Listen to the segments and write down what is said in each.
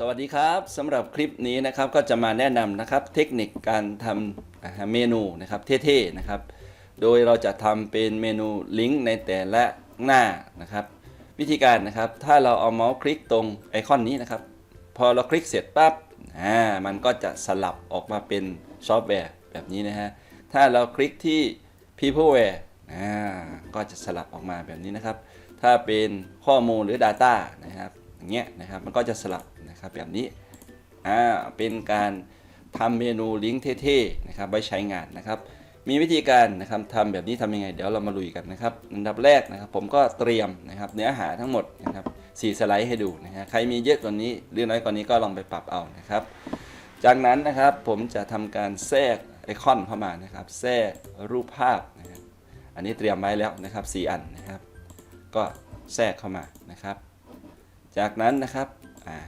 สวัสดีครับสำหรับคลิปนี้นะครับก็จะมาแนะนำนะครับเทคนิคการทำเมนูนะครับเท่ๆนะครับ โดยเราจะทำเป็นเมนูลิงก์ในแต่ละหน้านะครับ วิธีการนะครับถ้าเราเอาเมาส์คลิกตรงไอคอนนี้นะครับ พอเราคลิกเสร็จปั๊บอ่ามันก็จะสลับออกมาเป็นซอฟต์แวร์แบบนี้นะฮะถ้าเราคลิกที่ peopleware อ่าก็จะสลับออกมาแบบนี้นะครับ ถ้าเป็นข้อมูลหรือ Data นะครับอย่างเงี้ยนะครับมันก็จะสลับ นะครับแบบนี้อ่าเป็นการทำเมนูลิงก์เท่ๆนะครับไว้ใช้งานนะครับ มีวิธีการนะครับทำแบบนี้ทำยังไง เดี๋ยวเรามาลุยกันนะครับอันดับแรกนะครับผมก็เตรียมนะครับเนื้อหาทั้งหมดนะครับสี่สไลด์ให้ดูนะฮะใครมีเยอะกว่านี้หรือน้อยกว่านี้ก็ลองไปปรับเอานะครับ จากนั้นนะครับผมจะทำการแทรกไอคอนเข้ามานะครับ แทรกรูปภาพนะครับอันนี้เตรียมไว้แล้วนะครับสี่อันนะครับ ก็แทรกเข้ามานะครับ จากนั้นนะครับอ่า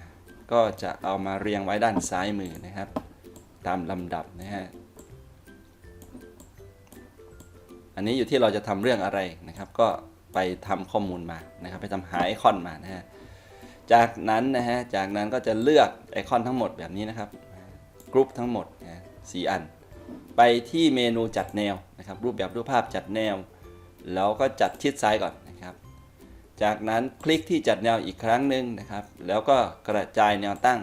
ก็จะเอามาเรียงไว้ด้านซ้ายมือนะครับ ตามลำดับนะฮะอันนี้อยู่ที่เราจะทำเรื่องอะไรนะครับ ก็ไปทำข้อมูลมานะครับ ไปทำหาไอคอนมานะฮะจากนั้นนะฮะจากนั้นก็จะเลือกไอคอนทั้งหมดแบบนี้นะครับกรุ๊ปทั้งหมดนะสี่อัน ไปที่เมนูจัดแนวนะครับ รูปแบบรูปภาพจัดแนว แล้วก็จัดชิดซ้ายก่อน จากนั้นคลิกที่จัดแนวอีกครั้งหนึ่งนะครับ แล้วก็กระจายแนวตั้ง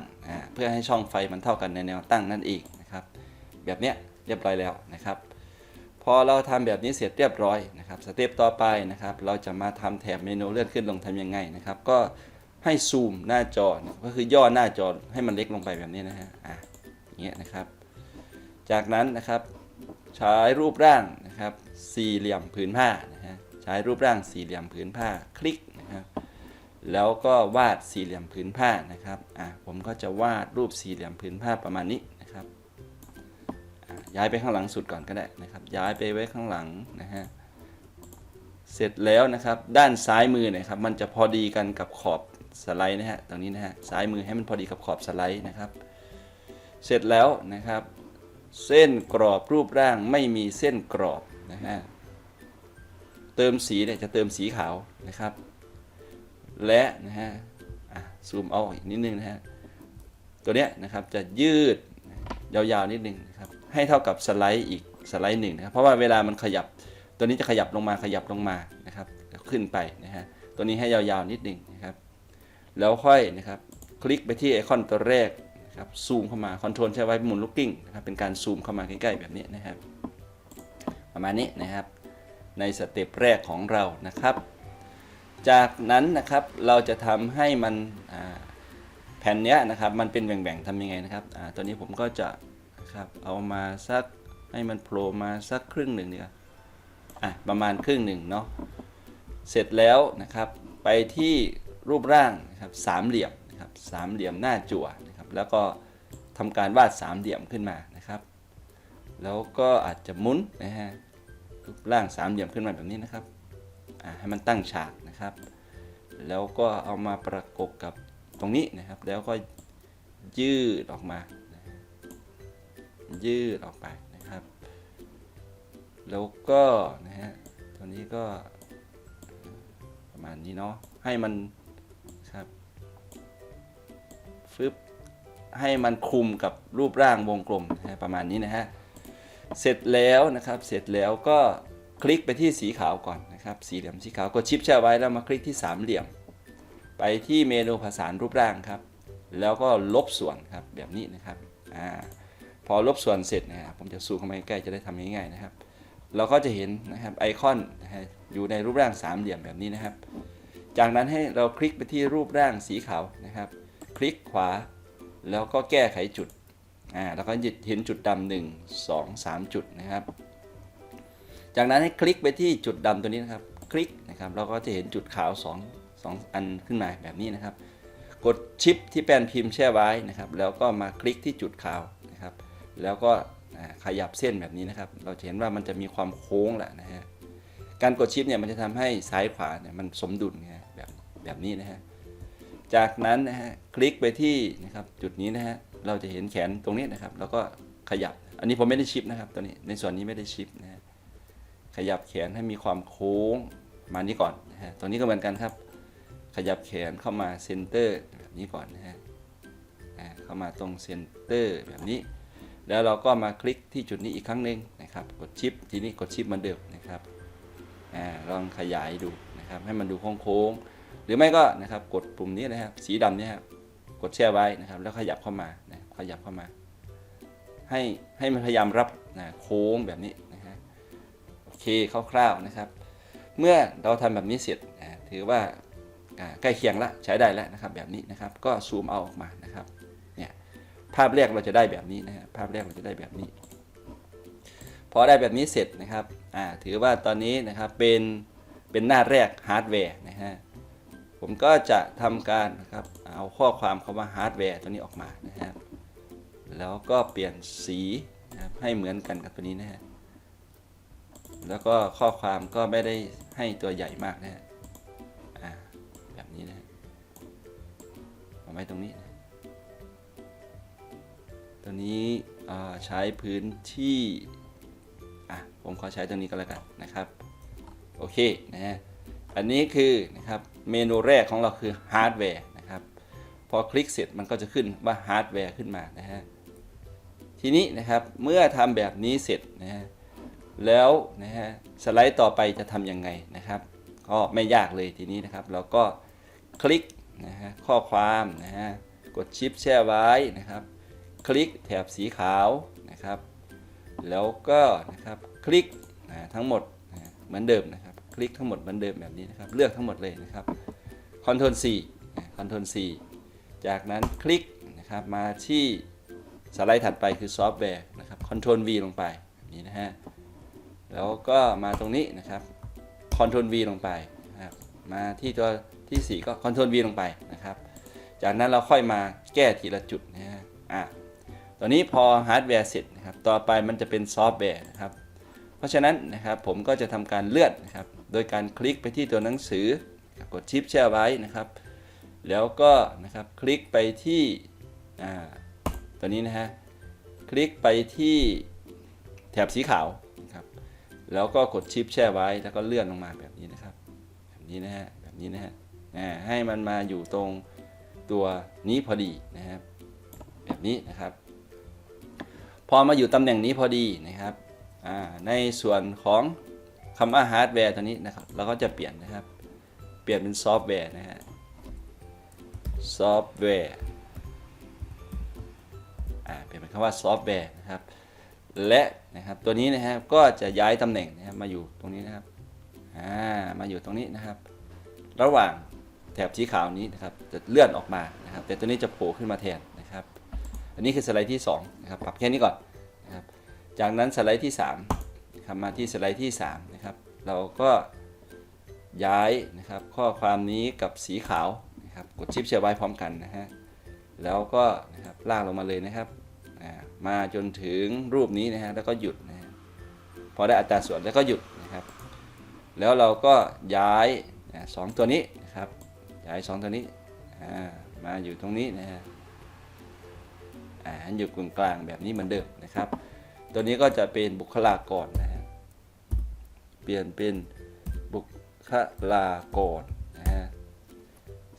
เพื่อให้ช่องไฟมันเท่ากันในแนวตั้งนั่นเองนะครับ แบบเนี้ยเรียบร้อยแล้วนะครับ พอเราทำแบบนี้เสร็จเรียบร้อยนะครับสเต็ปต่อไปนะครับ เราจะมาทำแถบเมนูเลื่อนขึ้นลงทำยังไงนะครับ ก็ให้ซูมหน้าจอก็คือย่อหน้าจอให้มันเล็กลงไปแบบนี้นะฮะอะอย่างเงี้ยนะครับ จากนั้นนะครับใช้รูปร่างนะครับ สี่เหลี่ยมผืนผ้านะฮะ ช้รูปร่างสี่เหลี่ยมผืนผ้าคลิกนะครับ แล้วก็วาดสี่เหลี่ยมผืนผ้านะครับอะผมก็จะวาดรูปสี่เหลี่ยมผืนผ้าประมาณนี้นะครับย้ายไปข้างหลังสุดก่อนก็ได้นะครับ ย้ายไปไว้ข้างหลังนะฮะเสร็จแล้วนะครับด้านซ้ายมือนะครับ มันจะพอดีกันกับขอบสไลด์นะฮะตรงนี้นะฮะซ้ายมือให้มันพอดีกับขอบสไลด์นะครับ เสร็จแล้วนะครับ เส้นกรอบรูปร่างไม่มีเส้นกรอบนะฮะ เติมสีเนี่ยจะเติมสีขาวนะครับ และนะฮะซูมเอาอีกนิดนึงนะฮะตัวเนี้ยนะครับจะยืดยาวๆนิดนึงนะครับให้เท่ากับสไลด์อีกสไลด์หนึ่งนะครับเพราะว่าเวลามันขยับ ตัวนี้จะขยับลงมาขยับลงมานะครับขึ้นไปนะฮะตัวนี้ให้ยาวๆนิดนึงนะครับ แล้วค่อยนะครับคลิกไปที่ไอคอนตัวแรกนะครับซูมเข้ามาคอนโทรลใช้ไว้หมุนลูกกิ้งนะครับเป็นการซูมเข้ามาใกล้ๆแบบนี้นะครับ ประมาณนี้นะครับ ในสเต็ปแรกของเรานะครับ จากนั้นนะครับเราจะทำให้มันแผ่นนี้นะครับมันเป็นแบ่งๆทำยังไงนะครับตัวนี้ผมก็จะนะครับเอามาสักให้มันโผล่มาสักครึ่งหนึ่งเนี่ยอะประมาณครึ่งหนึ่งเนาะเสร็จแล้วนะครับไปที่รูปร่างนะครับสามเหลี่ยมนะครับสามเหลี่ยมหน้าจั่วนะครับแล้วก็ทำการวาดสามเหลี่ยมขึ้นมานะครับ แล้วก็อาจจะมุนนะฮะ ร่างสามเหลี่ยมขึ้นมาแบบนี้นะครับให้มันตั้งฉากนะครับ แล้วก็เอามาประกบกับตรงนี้นะครับ แล้วก็ยืดออกมา ยืดออกไปนะครับ แล้วก็นะฮะตัวนี้ก็ประมาณนี้เนาะให้มันครับฟึบให้มันคลุมกับรูปร่างวงกลมนะฮะประมาณนี้นะฮะ เสร็จแล้วนะครับเสร็จแล้วก็คลิกไปที่สีขาวก่อนนะครับสีเหลี่ยมสีขาวกดชิปแช่ไว้แล้วมาคลิกที่สามเหลี่ยม ไปที่เมนูผสานรูปร่างครับ แล้วก็ลบส่วนครับแบบนี้นะครับอาพอลบส่วนเสร็จนะครับผมจะซูมเข้ามาใกล้จะได้ทำง่ายๆนะครับ เราก็จะเห็นนะครับไอคอนนะฮะอยู่ในรูปร่างสามเหลี่ยมแบบนี้นะครับ จากนั้นให้เราคลิกไปที่รูปร่างสีขาวนะครับ คลิกขวาแล้วก็แก้ไขจุด อ่าแล้วก็เห็นจุดดำหนึ่งสองสามจุดนะครับ จากนั้นให้คลิกไปที่จุดดำตัวนี้นะครับ คลิกนะครับเราก็จะเห็นจุดขาวสองสองอันขึ้นมาแบบนี้นะครับ กดชิปที่แป้นพิมพ์แช่ไว้นะครับ แล้วก็มาคลิกที่จุดขาวนะครับ แล้วก็ขยับเส้นแบบนี้นะครับ เราจะเห็นว่ามันจะมีความโค้งแหละนะฮะการกดชิปเนี่ยมันจะทำให้ซ้ายขวาเนี่ยมันสมดุลนะฮะแบบแบบนี้นะฮะจากนั้นนะฮะคลิกไปที่นะครับจุดนี้นะฮะ เราจะเห็นแขนตรงนี้นะครับ แล้วก็ขยับ อันนี้ผมไม่ได้ชิปนะครับตัวนี้ ในส่วนนี้ไม่ได้ชิปนะฮะขยับแขนให้มีความโค้งมานี้ก่อนนะฮะ ตรงนี้ก็เหมือนกันครับ ขยับแขนเข้ามาเซนเตอร์แบบนี้ก่อนนะฮะเข้ามาตรงเซนเตอร์แบบนี้ แล้วเราก็มาคลิกที่จุดนี้อีกครั้งหนึ่งนะครับ กดชิป ทีนี้กดชิปเหมือนเดิมนะครับอลองขยายดูนะครับ ให้มันดูโค้งๆ หรือไม่ก็นะครับ กดปุ่มนี้นะครับ สีดำนี่ครับ กดแช่ไว้นะครับ แล้วขยับเข้ามา ขยับเข้ามา ให้ให้มันพยายามรับนะโค้งแบบนี้นะฮะโอเคคร่าวๆนะครับ เมื่อเราทำแบบนี้เสร็จถือว่าใกล้เคียงละใช้ได้แล้วนะครับแบบนี้นะครับ ก็ซูมเอาออกมานะครับเนี่ยภาพแรกเราจะได้แบบนี้นะฮะภาพแรกเราจะได้แบบนี้พอได้แบบนี้เสร็จนะครับอ่าถือว่าตอนนี้นะครับเป็นเป็นหน้าแรกฮาร์ดแวร์นะฮะผมก็จะทำการนะครับเอาข้อความคำว่าฮาร์ดแวร์ตัวนี้ออกมานะครับ แล้วก็เปลี่ยนสีนะครับให้เหมือนกันกับตัวนี้นะฮะแล้วก็ข้อความก็ไม่ได้ให้ตัวใหญ่มากนะฮะแบบนี้นะฮะเอาไว้ตรงนี้นะตัวนี้ใช้พื้นที่อะผมขอใช้ตัวนี้ก็แล้วกันนะครับโอเคนะฮะอันนี้คือนะครับเมนูแรกของเราคือฮาร์ดแวร์นะครับ พอคลิกเสร็จมันก็จะขึ้นว่าฮาร์ดแวร์ขึ้นมานะฮะ ทีนี้นะครับเมื่อทำแบบนี้เสร็จนะฮะแล้วนะฮะสไลด์ต่อไปจะทำยังไงนะครับ ก็ไม่ยากเลยทีนี้นะครับ เราก็คลิกนะฮะข้อความนะฮะกดชิปแช่ไว้นะครับ คลิกแถบสีขาวนะครับ แล้วก็นะครับคลิกนะทั้งหมดนะเหมือนเดิมนะครับ คลิกทั้งหมดเหมือนเดิมแบบนี้นะครับ เลือกทั้งหมดเลยนะครับ Ctrl C นะ Ctrl C จากนั้นคลิกนะครับมาที่ สไลด์ถัดไปคือซอฟต์แวร์นะครับ Ctrl V ลงไปแบบนี้นะฮะ แล้วก็มาตรงนี้นะครับ Ctrl V ลงไปนะครับ มาที่ตัวทีสี่ 4 ก็ Ctrl V ลงไปนะครับ จากนั้นเราค่อยมาแก้ทีละจุดนะฮะ อะ ตอนนี้พอฮาร์ดแวร์เสร็จนะครับ ต่อไปมันจะเป็นซอฟต์แวร์นะครับ เพราะฉะนั้นนะครับผมก็จะทำการเลื่อนนะครับ โดยการคลิกไปที่ตัวหนังสือกดชิปแช่ไว้นะครับ แล้วก็นะครับคลิกไปที่อ่า ตัวนี้นะฮะ คลิกไปที่แถบสีขาวนะครับ แล้วก็กดชิปแช่ไว้ แล้วก็เลื่อนลงมาแบบนี้นะครับ แบบนี้นะฮะ แบบนี้นะฮะให้มันมาอยู่ตรงตัวนี้พอดีนะครับ แบบนี้นะครับ พอมาอยู่ตำแหน่งนี้พอดีนะครับ ในส่วนของคำว่าฮาร์ดแวร์ตัวนี้นะครับ เราก็จะเปลี่ยนนะครับ เปลี่ยนเป็นซอฟต์แวร์นะฮะ ซอฟต์แวร์ เปลี่ยนเป็นคำว่าซอฟต์แวร์นะครับ และนะครับตัวนี้นะครับก็จะย้ายตำแหน่งนะครับมาอยู่ตรงนี้นะครับามาอยู่ตรงนี้นะครับ ระหว่างแถบสีขาวนี้นะครับจะเลื่อนออกมานะครับ แต่ตัวนี้จะโผล่ขึ้นมาแทนนะครับ อันนี้คือสไลด์ที่2นะครับปรับแค่นี้ก่อนนะครับ จากนั้นสไลด์ที่3นะครับมาที่สไลด์ที่3นะครับ เราก็ย้ายนะครับข้อความนี้กับสีขาวนะครับกดชิปเชียร์ไว้พร้อมกันนะฮะ แล้วก็นะครับลากลงมาเลยนะครับมาจนถึงรูปนี้นะฮะแล้วก็หยุดนะฮะพอได้อัตราส่วนแล้วก็หยุดนะครับ แล้วเราก็ย้ายสองตัวนี้นะครับย้ายสองตัวนี้มาอยู่ตรงนี้นะฮะออยู่กึ่งกลางแบบนี้เหมือนเดิมนะครับ ตัวนี้ก็จะเป็นบุคลากรนะฮะเปลี่ยนเป็นบุคลากรนะฮะ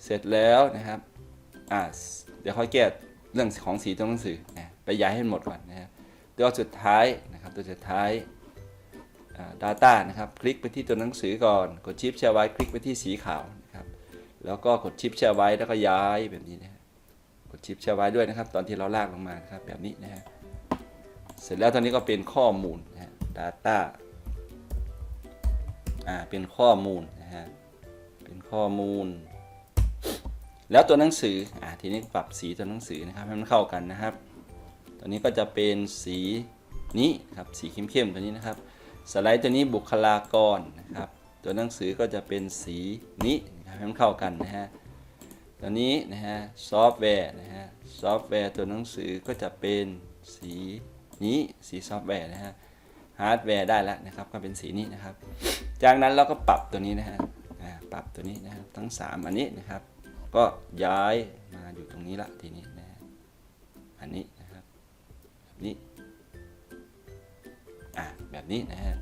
เสร็จแล้วนะครับอ่า เดี๋ยวค่อยแก้เรื่องของสีตัวหนังสือนะไปย้ายให้หมดก่อนนะฮะตัวสุดท้ายนะครับตัวสุดท้ายอ่า data นะครับคลิกไปที่ตัวหนังสือก่อน กดชิปแชร์ไว้คลิกไปที่สีขาวนะครับแล้วก็กดชิปแชร์ไว้แล้วก็ย้ายแบบนี้นะฮะกดชิปแชร์ไว้ด้วยนะครับ ตอนที่เราลากลงมาครับแบบนี้นะฮะเสร็จแล้วตอนนี้ก็เป็นข้อมูลนะฮะ data อ่าเป็นข้อมูลนะฮะเป็นข้อมูล แล้วตัวหนังสืออ่าทีนี้ปรับสีตัวหนังสือนะครับให้มันเข้ากันนะครับ ตัวนี้ก็จะเป็นสีนี้ครับสีเข้มๆตัวนี้นะครับ สไลด์ตัวนี้บุคลากรนะครับ ตัวหนังสือก็จะเป็นสีนี้นะครับให้มันเข้ากันนะฮะตัวนี้นะฮะซอฟต์แวร์นะฮะซอฟต์แวร์ตัวหนังสือก็จะเป็นสีนี้สีซอฟต์แวร์นะฮะฮาร์ดแวร์ได้แล้วนะครับก็เป็นสีนี้นะครับ จากนั้นเราก็ปรับตัวนี้นะฮะอ่าปรับตัวนี้นะครับทั้ง 3 อันนี้นะครับ ก็ย้ายมาอยู่ตรงนี้ละทีนี้นะฮะอันนี้นะครับแบบนี้อ่าแบบนี้นะฮะ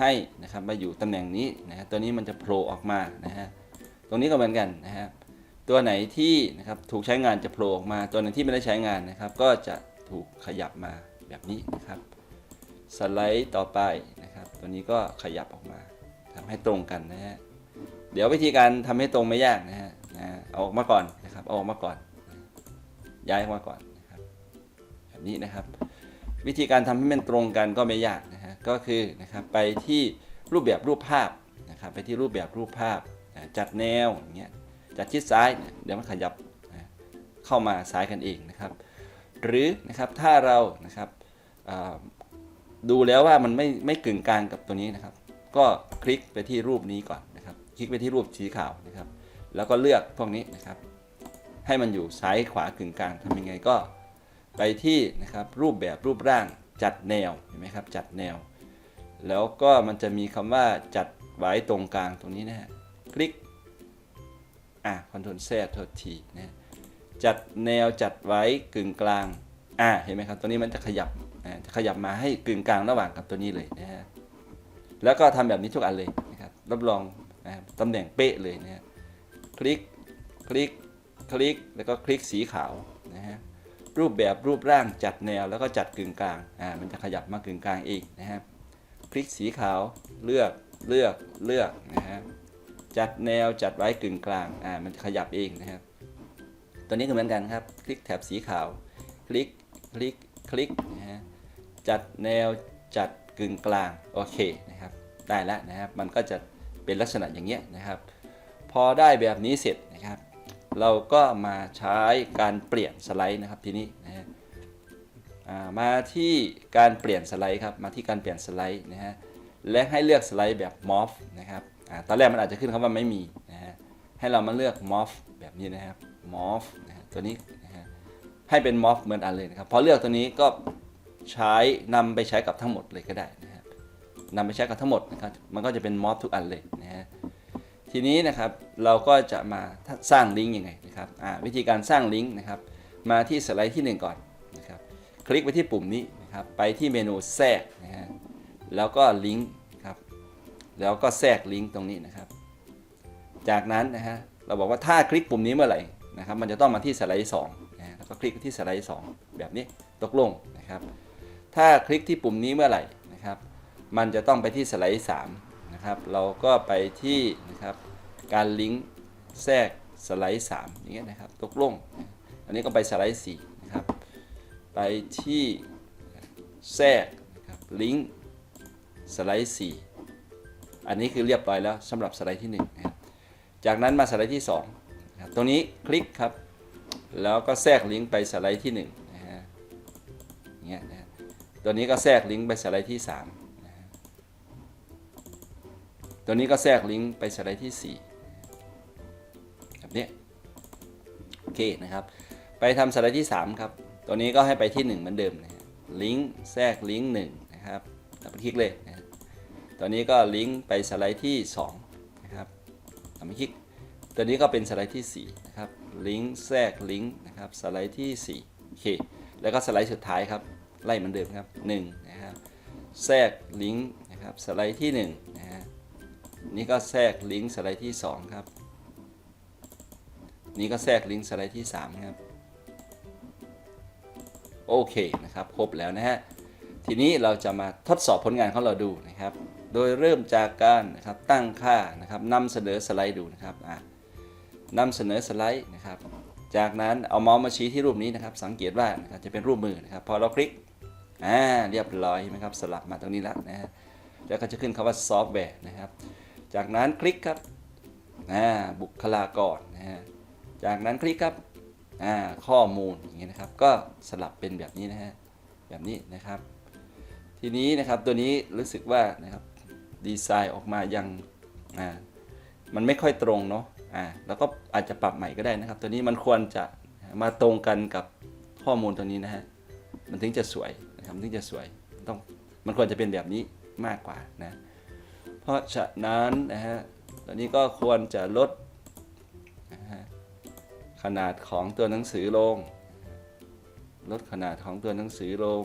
ให้นะครับมาอยู่ตำแหน่งนี้นะฮะตัวนี้มันจะโผล่ออกมานะฮะตรงนี้ก็เหมือนกันนะฮะตัวไหนที่นะครับถูกใช้งานจะโผล่ออกมา ตัวไหนที่ไม่ได้ใช้งานนะครับ ก็จะถูกขยับมาแบบนี้นะครับ สไลด์ต่อไปนะครับ ตัวนี้ก็ขยับออกมาทำให้ตรงกันนะฮะเดี๋ยววิธีการทำให้ตรงไม่ยากนะฮะ เอาออกมาก่อนนะครับเอาออกมาก่อน ย้ายออกมาก่อนนะครับแบบนี้นะครับ วิธีการทำให้มันตรงกันก็ไม่ยากนะฮะก็คือนะครับไปที่รูปแบบรูปภาพนะครับไปที่รูปแบบรูปภาพจัดแนวอย่างเงี้ยจัดชิดซ้ายเดี๋ยวมันขยับเข้ามาซ้ายกันเองนะครับ หรือนะครับถ้าเรานะครับดูแล้วว่ามันไม่ไม่กึ่งกลางกับตัวนี้นะครับ ก็คลิกไปที่รูปนี้ก่อนนะครับ คลิกไปที่รูปสีขาวนะครับ แล้วก็เลือกพวกนี้นะครับ ให้มันอยู่ซ้ายขวากึ่งกลางทำยังไงก็ไปที่นะครับรูปแบบรูปร่างจัดแนวเห็นไหมครับจัดแนว แล้วก็มันจะมีคำว่าจัดไว้ตรงกลางตรงนี้นะฮะคลิกอะคอนโทรลแซโทษทีนะจัดแนวจัดไว้กึ่งกลางอะเห็นไหมครับตัวนี้มันจะขยับอะจะขยับมาให้กึ่งกลางระหว่างกับตัวนี้เลยนะฮะแล้วก็ทำแบบนี้ทุกอันเลยนะครับรับรองนะรบตำแหน่งเป๊ะเลยนะฮะ คลิก คลิก คลิก แล้วก็คลิกสีขาวนะฮะ รูปแบบรูปร่างจัดแนวแล้วก็จัดกึ่งกลาง อ่า มันจะขยับมากึ่งกลางเองนะฮะคลิกสีขาว เลือก เลือก เลือกนะฮะ จัดแนวจัดไว้กึ่งกลาง อ่า มันจะขยับเองนะครับ ตัวนี้ก็เหมือนกันครับ คลิกแถบสีขาว คลิก คลิก คลิกนะฮะ จัดแนวจัดกึ่งกลาง โอเคนะครับ ได้แล้วนะครับ มันก็จะเป็นลักษณะอย่างเงี้ยนะครับ พอได้แบบนี้เสร็จนะครับ เราก็มาใช้การเปลี่ยนสไลด์นะครับทีนี้นะฮะมาที่การเปลี่ยนสไลด์ครับมาที่การเปลี่ยนสไลด์นะฮะและให้เลือกสไลด์แบบ morph นะครับอตอนแรกมันอาจจะขึ้นคำว่าไม่มีนะฮะให้เรามาเลือก morph แบบนี้นะครับ morph นะฮะตัวนี้นะฮะให้เป็น morph เหมือนอันเลยนะครับพอเลือกตัวนี้ก็ใช้นำไปใช้กับทั้งหมดเลยก็ได้นะครับนำไปใช้กับทั้งหมดนะครับมันก็จะเป็นมอบทุกอันเลยนะฮะ ทีนี้นะครับเราก็จะมาสร้างลิงก์ยังไงนะครับวิธีการสร้างลิงก์นะครับมาที่สไลด์ที่ 1 ก่อนนะครับคลิกไปที่ปุ่มนี้นะครับไปที่เมนูแทรกนะฮะแล้วก็ลิงก์ครับแล้วก็แทรกลิงก์ตรงนี้นะครับ จากนั้นนะฮะเราบอกว่าถ้าคลิกปุ่มนี้เมื่อไหร่นะครับมันจะต้องมาที่สไลด์2นะฮะแล้วก็คลิกที่สไลด์ 2 แบบนี้ตกลงนะครับ ถ้าคลิกที่ปุ่มนี้เมื่อไหร่นะครับ มันจะต้องไปที่สไลด์ 3 นะครับ เราก็ไปที่นะครับการลิงก์แทรกสไลด์3อย่างเงี้ยนะครับตกลง อันนี้ก็ไปสไลด์4นะครับ ไปที่แทรกนะครับลิงก์สไลด์4อันนี้คือเรียบร้อยแล้วสำหรับสไลด์ที่1นะครับจากนั้นมาสไลด์ที่2นะครับตรงนี้คลิกครับ แล้วก็แทรกลิงก์ไปสไลด์ที่1นะฮะอย่างเงี้ยนะฮะตัวนี้ก็แทรกลิงก์ไปสไลด์ที่ 3 ตัวนี้ก็แทรกลิงก์ไปสไลด์ที่ 4 แบบนี้โอเคนะครับ ไปทำสไลด์ที่ 3 ครับ ตัวนี้ก็ให้ไปที่ 1 เหมือนเดิมนะฮะลิงก์แทรกลิงก์1นะครับดับเบิลคลิกเลยนะตัวนี้ก็ลิงก์ไปสไลด์ที่2นะครับดับเบิลคลิกตัวนี้ก็เป็นสไลด์ที่4นะครับลิงก์แทรกลิงก์นะครับสไลด์ที่4โอเคแล้วก็สไลด์สุดท้ายครับไล่เหมือนเดิมครับ1นะครับแทรกลิงก์นะครับสไลด์ที่ 1 นี่ก็แทรกลิงก์สไลด์ที่ 2 ครับ นี่ก็แทรกลิงก์สไลด์ที่ 3 ครับ โอเคนะครับ ครบแล้วนะฮะ ทีนี้เราจะมาทดสอบผลงานของเราดูนะครับ โดยเริ่มจากการนะครับตั้งค่านะครับนำเสนอสไลด์ดูนะครับอะนำเสนอสไลด์นะครับ จากนั้นเอาเมาส์มาชี้ที่รูปนี้นะครับ สังเกตว่าจะเป็นรูปมือนะครับ พอเราคลิก อ่า เรียบร้อยไหมครับ สลับมาตรงนี้แล้วนะฮะ แล้วก็จะขึ้นคำว่าซอฟต์แวร์นะครับ จากนั้นคลิกครับบุคลากรนะฮะจากนั้นคลิกครับข้อมูลอย่างเงี้ยนะครับ ก็สลับเป็นแบบนี้นะฮะแบบนี้นะครับ ทีนี้นะครับตัวนี้รู้สึกว่านะครับดีไซน์ออกมายังมันไม่ค่อยตรงเนาะอ่าแล้วก็อาจจะปรับใหม่ก็ได้นะครับ ตัวนี้มันควรจะมาตรงกันกับข้อมูลตัวนี้นะฮะมันถึงจะสวยนะครับมันถึงจะสวยต้องมันควรจะเป็นแบบนี้มากกว่านะ ราะฉะนั้นนะฮะตัวนี้ก็ควรจะลดขนาดของตัวหนังสือลง ลดขนาดของตัวหนังสือลง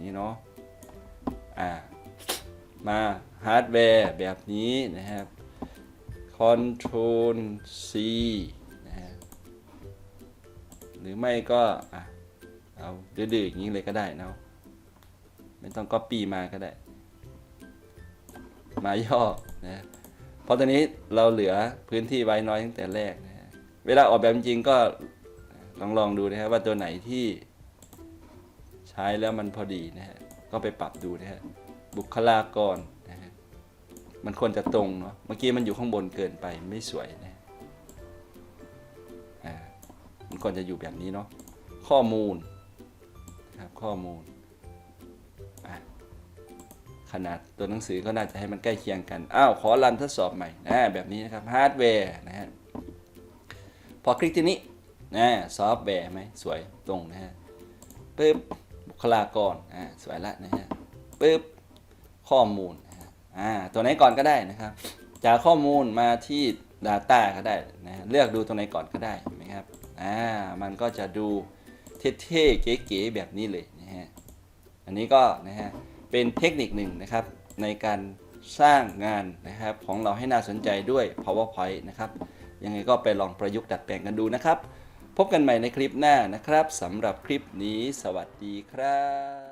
นี้เนาะอ่ามาฮาร์ดแวร์แบบนี้นะครับ Ctrl C นะฮะหรือไม่ก็อะเอาดื้อๆอย่างนี้เลยก็ได้เนาะไม่ต้องก๊อปปี้มาก็ได้ มาย่อนะเพราะตอนนี้เราเหลือพื้นที่ไว้น้อยตั้งแต่แรกนะฮะเวลาออกแบบจริงก็ลองลองดูนะครับว่าตัวไหนที่ใช้แล้วมันพอดีนะฮะก็ไปปรับดูนะฮะบุคลากรนะฮะมันควรจะตรงเนาะเมื่อกี้มันอยู่ข้างบนเกินไปไม่สวยนะฮะมันควรจะอยู่แบบนี้เนาะข้อมูลนะครับข้อมูล นาดตัวหนังสือก็น่าจะให้มันใกล้เคียงกัน อ้าว ขอรันทดสอบใหม่นะแบบนี้นะครับฮาร์ดแวร์นะฮะพอคลิกที่นี้นะซอฟต์แวร์ไหมสวยตรงนะฮะปึ๊บบุคลากรอ่าสวยละนะฮะปึ๊บข้อมูลอ่าตัวไหนก่อนก็ได้นะครับ จากข้อมูลมาที่ Data ก็ได้นะฮะเลือกดูตัวไหนก่อนก็ได้เห็นไหมครับอ่ามันก็จะดูเท่ๆเก๋ๆแบบนี้เลยนะฮะอันนี้ก็นะฮะ เป็นเทคนิคหนึ่งนะครับ ในการสร้างงานนะครับ ของเราให้น่าสนใจด้วย PowerPoint นะครับ ยังไงก็ไปลองประยุกต์ดัดแปลงกันดูนะครับ พบกันใหม่ในคลิปหน้านะครับสำหรับคลิปนี้ สวัสดีครับ